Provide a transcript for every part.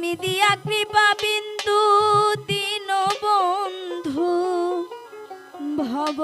তুমি দিয়া কৃপা বিন্দু দিন বন্ধু ভব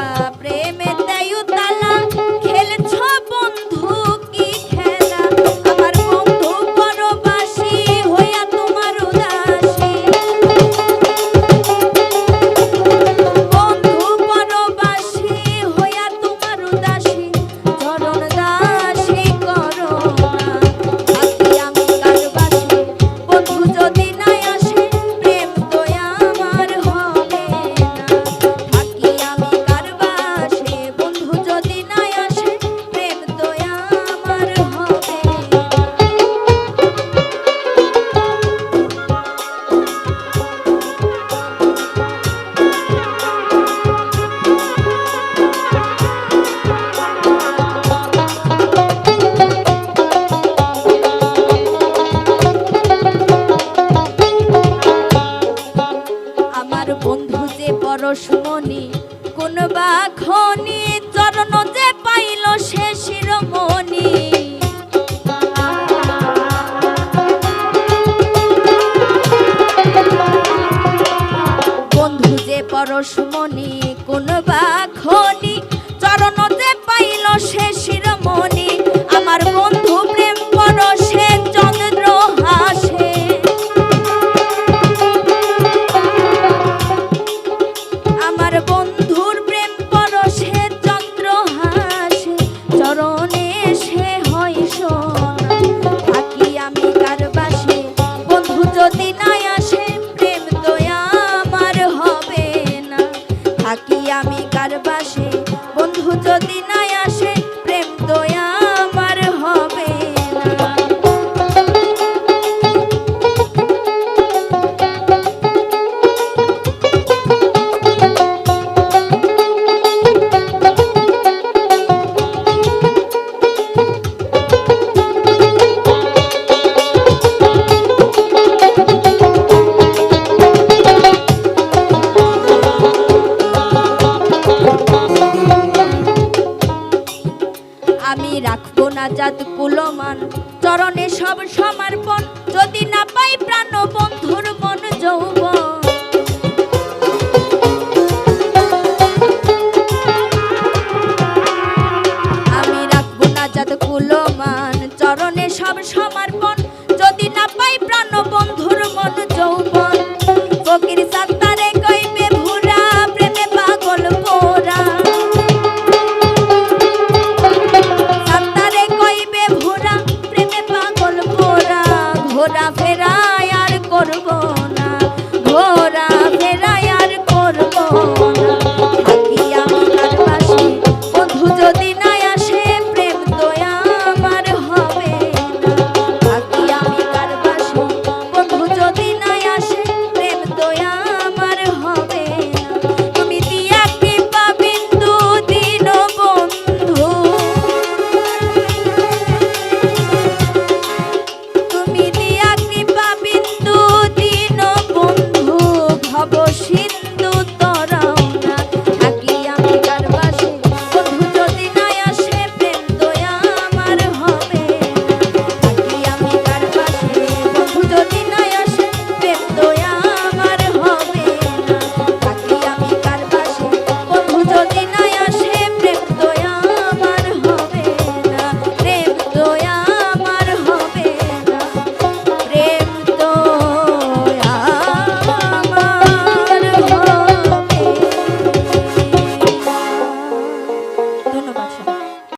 abre পরশমণি কোন বা খনি, চরণ যে পাইল সে শিরোমণি। বন্ধু যে পরশমণি কোন বা খনি আমি কার পাশে? বন্ধু যদি না না কুলমান। চরণে সব সমর্পণ, যদি না পাই প্রাণ বন্ধুর মন যৌবন। আমি রাখব না জাত কুলমান, চরণে সব সময় করব